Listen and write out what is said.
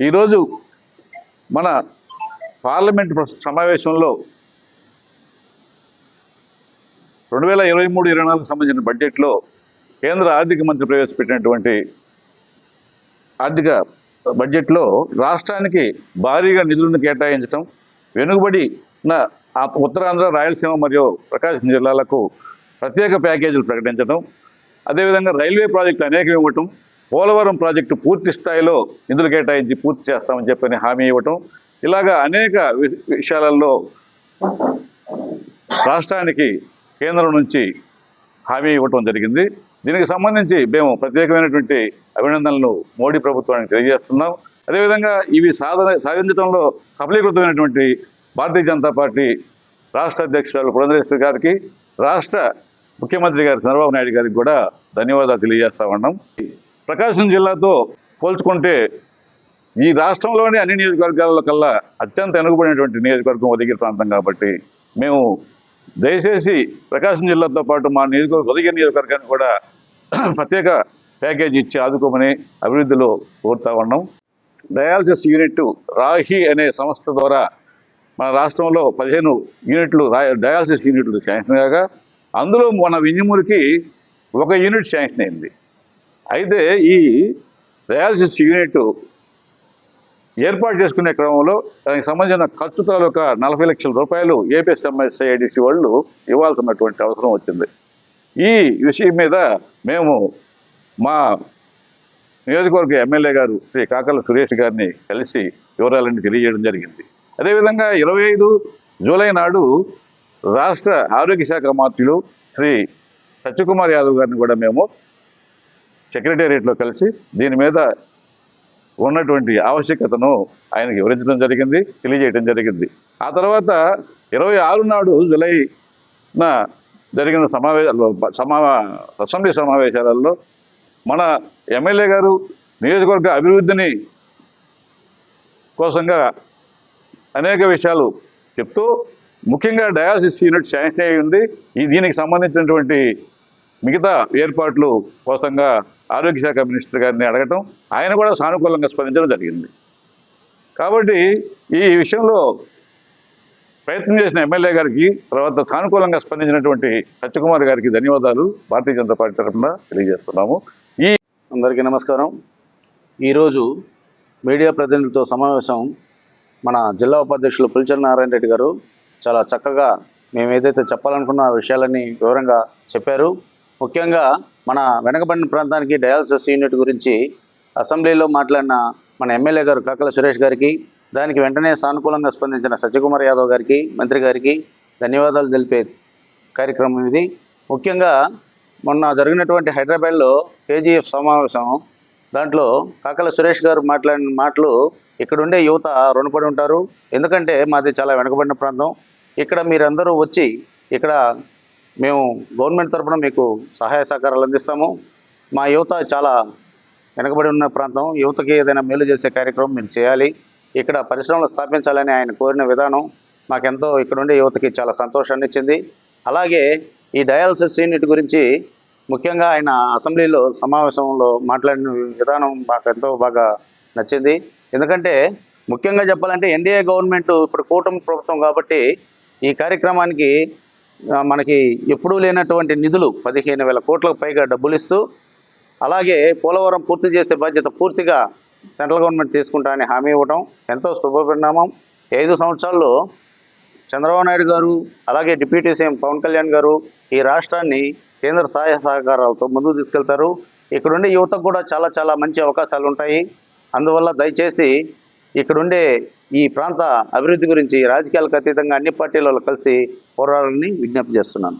ఈరోజు మన పార్లమెంట్ సమావేశంలో రెండు వేల ఇరవై మూడు ఇరవై నాలుగు సంబంధించిన బడ్జెట్లో కేంద్ర ఆర్థిక మంత్రి ప్రవేశపెట్టినటువంటి ఆర్థిక బడ్జెట్లో రాష్ట్రానికి భారీగా నిధులను కేటాయించడం వెనుకబడిన ఉత్తరాంధ్ర రాయలసీమ మరియు ప్రకాశం జిల్లాలకు ప్రత్యేక ప్యాకేజీలు ప్రకటించడం అదేవిధంగా రైల్వే ప్రాజెక్టులు అనేకం ఇవ్వటం పోలవరం ప్రాజెక్టు పూర్తి స్థాయిలో నిధులు కేటాయించి పూర్తి చేస్తామని చెప్పని హామీ ఇవ్వటం ఇలాగా అనేక వి- విషయాలలో రాష్ట్రానికి కేంద్రం నుంచి హామీ ఇవ్వటం జరిగింది. దీనికి సంబంధించి మేము ప్రత్యేకమైనటువంటి అభినందనలు మోడీ ప్రభుత్వానికి తెలియజేస్తున్నాం. అదేవిధంగా ఇవి సాధన సాధించడంలో సఫలీకృతమైనటువంటి భారతీయ జనతా పార్టీ రాష్ట్ర అధ్యక్షురాలు పురంధరేశ్వరి గారికి రాష్ట్ర ముఖ్యమంత్రి గారు చంద్రబాబు నాయుడు గారికి కూడా ధన్యవాదాలు తెలియజేస్తా ఉన్నాం. ప్రకాశం జిల్లాతో పోల్చుకుంటే ఈ రాష్ట్రంలోని అన్ని నియోజకవర్గాల కల్లా అత్యంత వెనుకబడినటువంటి నియోజకవర్గం ఉదగిరి ప్రాంతం కాబట్టి మేము దయచేసి ప్రకాశం జిల్లాతో పాటు మా నియోజకవర్గ ఉదగిరి నియోజకవర్గాన్ని కూడా ప్రత్యేక ప్యాకేజ్ ఇచ్చి ఆదుకోమని అభివృద్ధిలో కోరుతా ఉన్నాం. డయాలసిస్ యూనిట్ రాహి అనే సంస్థ ద్వారా మన రాష్ట్రంలో పదిహేను యూనిట్లు డయాలసిస్ యూనిట్లు శాంక్షన్ కాగా అందులో మన వింజమూరికి ఒక యూనిట్ శాంక్షన్ అయింది. అయితే ఈ డయాలసిస్ యూనిట్ ఏర్పాటు చేసుకునే క్రమంలో దానికి సంబంధించిన ఖర్చు తాలూకా నలభై లక్షల రూపాయలు ఏపీఎస్ఎంఎస్ఐడిసి వాళ్ళు ఇవ్వాల్సినటువంటి అవసరం వచ్చింది. ఈ విషయం మీద మేము మా నియోజకవర్గ ఎమ్మెల్యే గారు శ్రీ కాకల సురేష్ గారిని కలిసి వివరాలన్నీ తెలియజేయడం జరిగింది. అదేవిధంగా ఇరవై ఐదు జూలై నాడు రాష్ట్ర ఆరోగ్య శాఖ మంత్రులు శ్రీ సత్యకుమార్ యాదవ్ గారిని కూడా మేము సెక్రటేరియట్లో కలిసి దీని మీద ఉన్నటువంటి ఆవశ్యకతను ఆయనకి వివరించడం జరిగింది తెలియజేయడం జరిగింది. ఆ తర్వాత ఇరవై ఆరు నాడు జులైన జరిగిన సమావేశాల్లో సమా అసెంబ్లీ సమావేశాలలో మన ఎమ్మెల్యే గారు నియోజకవర్గ అభివృద్ధిని కోసంగా అనేక విషయాలు చెప్తూ ముఖ్యంగా డయాసిస్ యూనిట్ శాంక్షన్ అయి ఉంది. ఈ దీనికి సంబంధించినటువంటి మిగతా ఏర్పాట్లు కోసంగా ఆరోగ్య శాఖ మినిస్టర్ గారిని అడగటం ఆయన కూడా సానుకూలంగా స్పందించడం జరిగింది. కాబట్టి ఈ విషయంలో ప్రయత్నం చేసిన ఎమ్మెల్యే గారికి తర్వాత సానుకూలంగా స్పందించినటువంటి సత్యకుమార్ గారికి ధన్యవాదాలు. భారతీయ జనతా పార్టీ తరఫున తెలియజేస్తున్నాము. ఈ అందరికీ నమస్కారం. ఈరోజు మీడియా ప్రతినిధులతో సమావేశం మన జిల్లా ఉపాధ్యక్షులు పులిచర్ నారాయణ రెడ్డి గారు చాలా చక్కగా మేము ఏదైతే చెప్పాలనుకున్న విషయాలన్నీ వివరంగా చెప్పారు. ముఖ్యంగా మన వెనకబడిన ప్రాంతానికి డయాలసిస్ యూనిట్ గురించి అసెంబ్లీలో మాట్లాడిన మన ఎమ్మెల్యే గారు కాకల సురేష్ గారికి దానికి వెంటనే సానుకూలంగా స్పందించిన సత్యకుమార్ యాదవ్ గారికి మంత్రి గారికి ధన్యవాదాలు తెలిపే కార్యక్రమం ఇది. ముఖ్యంగా మొన్న జరిగినటువంటి హైదరాబాద్లో కేజీఎఫ్ సమావేశం దాంట్లో కాకల సురేష్ గారు మాట్లాడిన మాటలు ఇక్కడుండే యువత రుణపడి ఉంటారు. ఎందుకంటే మాది చాలా వెనకబడిన ప్రాంతం. ఇక్కడ మీరందరూ వచ్చి ఇక్కడ మేము గవర్నమెంట్ తరఫున మీకు సహాయ సహకారాలు అందిస్తాము. మా యువత చాలా వెనకబడి ఉన్న ప్రాంతం. యువతకి ఏదైనా మేలు చేసే కార్యక్రమం మీరు చేయాలి. ఇక్కడ పరిశ్రమలు స్థాపించాలని ఆయన కోరిన విధానం మాకెంతో ఇక్కడ ఉండే యువతకి చాలా సంతోషాన్ని ఇచ్చింది. అలాగే ఈ డయాలసిస్ యూనిట్ గురించి ముఖ్యంగా ఆయన అసెంబ్లీలో సమావేశంలో మాట్లాడిన విధానం మాకు ఎంతో బాగా నచ్చింది. ఎందుకంటే ముఖ్యంగా చెప్పాలంటే ఎన్డీఏ గవర్నమెంట్ ఇప్పుడు కూటమి ప్రభుత్వం కాబట్టి ఈ కార్యక్రమానికి మనకి ఎప్పుడూ లేనటువంటి నిధులు పదిహేను వేల కోట్లకు పైగా డబ్బులు ఇస్తూ అలాగే పోలవరం పూర్తి చేసే బాధ్యత పూర్తిగా సెంట్రల్ గవర్నమెంట్ తీసుకుంటా అని హామీ ఇవ్వడం ఎంతో శుభపరిణామం. ఐదు సంవత్సరాల్లో చంద్రబాబు నాయుడు గారు అలాగే డిప్యూటీ సీఎం పవన్ కళ్యాణ్ గారు ఈ రాష్ట్రాన్ని కేంద్ర సహాయ సహకారాలతో ముందుకు తీసుకెళ్తారు. ఇక్కడుండే యువతకు కూడా చాలా చాలా మంచి అవకాశాలు ఉంటాయి అందువల్ల దయచేసి ఇక్కడుండే ఈ ప్రాంత అభివృద్ధి గురించి రాజకీయాలకు అతీతంగా అన్ని పార్టీలలో కలిసి పోరాడాలని విజ్ఞప్తి చేస్తున్నాను.